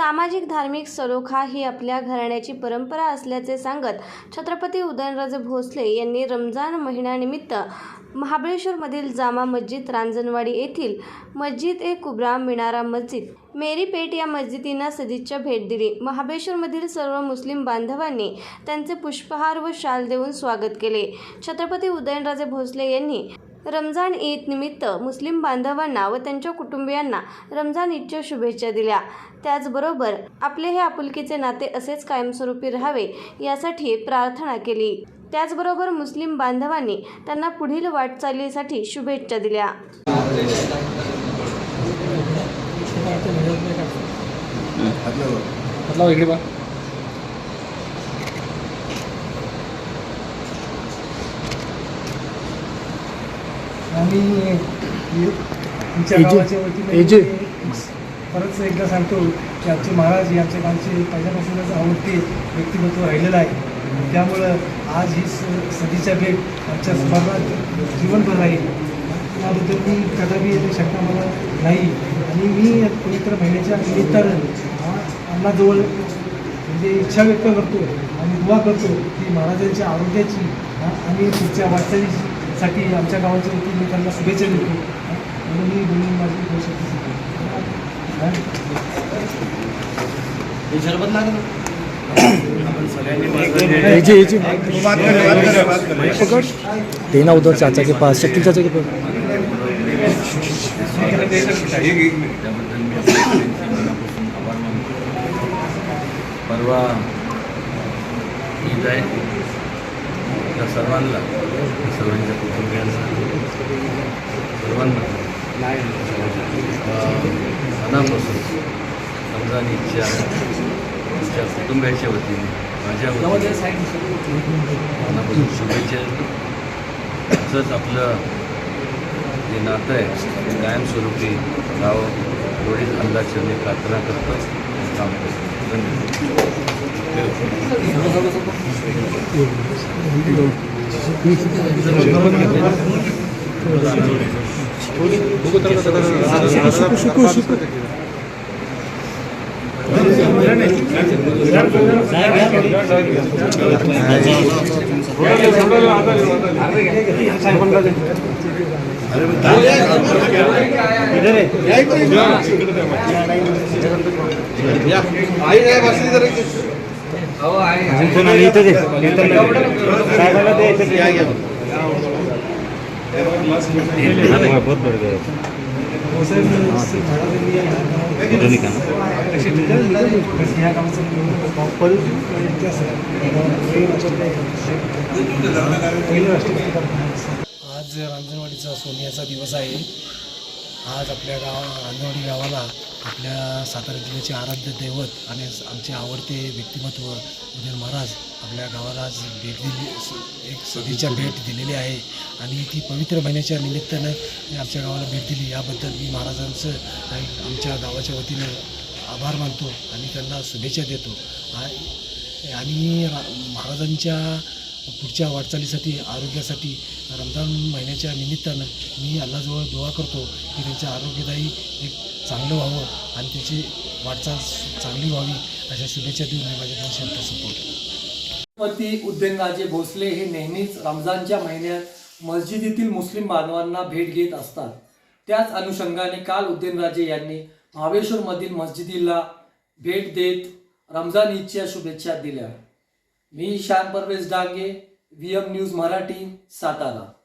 सामाजिक धार्मिक सलोखा ही आपल्या घराण्याची परंपरा असल्याचे सांगत छत्रपती उदयनराजे भोसले यांनी रमजान महिन्यानिमित्त महाबळेश्वरमधील जामा मस्जिद रांजणवाडी येथील मस्जिद ए कुब्रा मिनारा मस्जिद मेरी पेट या मस्जिदींना सदिच्छा भेट दिली. महाबळेश्वरमधील सर्व मुस्लिम बांधवांनी त्यांचे पुष्पहार व शाल देऊन स्वागत केले. छत्रपती उदयनराजे भोसले यांनी रमजान ईद निमित्त मुस्लिम बांधवांना व त्यांच्या कुटुंबियांना रमजान ईदच्या शुभेच्छा दिल्या. त्याचबरोबर आपले हे आपुलकीचे नाते असेच कायमस्वरूपी राहावे यासाठी प्रार्थना केली. त्याचबरोबर मुस्लिम बांधवांनी त्यांना पुढील वाटचालीसाठी शुभेच्छा दिल्या. इकडे आम्ही आमच्या एजे- गावाच्या वतीने एजे. परत एकदा सांगतो की आमचे महाराज हे आमच्या गावचे पहिल्यापासूनच आवडते व्यक्तिमत्व राहिलेलं आहे. त्यामुळं आज ही स- सदीच्या भेट आमच्या स्मरणात जीवनभर राहील. याबद्दल मी कदापि शंका मला नाही. आणि मी पवित्र महिन्याच्या निमित्तानं अण्णाजवळ म्हणजे इच्छा व्यक्त करतो आणि दुवा करतो की महाराजांच्या आरोग्याची आणि पुढच्या वाटचालीसाठी आमच्या गावाच्या वतीने मी त्यांना शुभेच्छा देतो. म्हणून मी बोलून माझी दोन शब्द. हा. एजे पकड़ देना उधर चाचा के पास शक्ति चाचा के पास परवा ईद आहे त्या सर्वांना सर्वांच्या कुटुंबियांना सर्वांना मनापासून रमजान ईदच्या तुमच्या कुटुंबियाच्या वतीने माझ्या मनापासून शुभेच्छा देतो. असंच आपलं जे नातं आहे ते कायमस्वरूपी एवढीच अल्ला चरणी प्रार्थना करतो. काम करतो. धन्यवाद आज रांजणवाडीचा सोनियाचा दिवस आहे. आज आपल्या गावा रांजणवाडी गावाला आपल्या सातारा जिल्ह्याचे आराध्य दैवत आणि आमचे आवडते व्यक्तिमत्व उदयन महाराज आपल्या गावाला आज भेट दिली स- एक सदीच्या भेट दिलेली आहे. आणि ती पवित्र महिन्याच्या निमित्तानं आमच्या गावाला भेट दिली. याबद्दल मी महाराजांचं आमच्या गावाच्या वतीनं आभार मानतो आणि त्यांना शुभेच्छा देतो. आणि महाराजांच्या पुढच्या वाटचालीसाठी आरोग्यासाठी रमजान महिन्याच्या निमित्तानं मी अल्लाजवळ दुवा करतो की त्यांचे आरोग्यदायी एक चांगलं व्हावं आणि त्याची वाटचाल चांगली व्हावी अशा शुभेच्छा देऊन मी माझ्या शब्द संपवतो. भोसले हे नेहमीच रमजानच्या महिन्यात मस्जिदीतील मुस्लिम बांधवांना भेट घेत असतात. त्याच अनुषंगाने काल उद्यनराजे यांनी महाबळेश्वरमधील मस्जिदीला भेट देत रमजान ईदच्या शुभेच्छा दिल्या. मी Ishan Parvez Dange V M news Marathi Satara.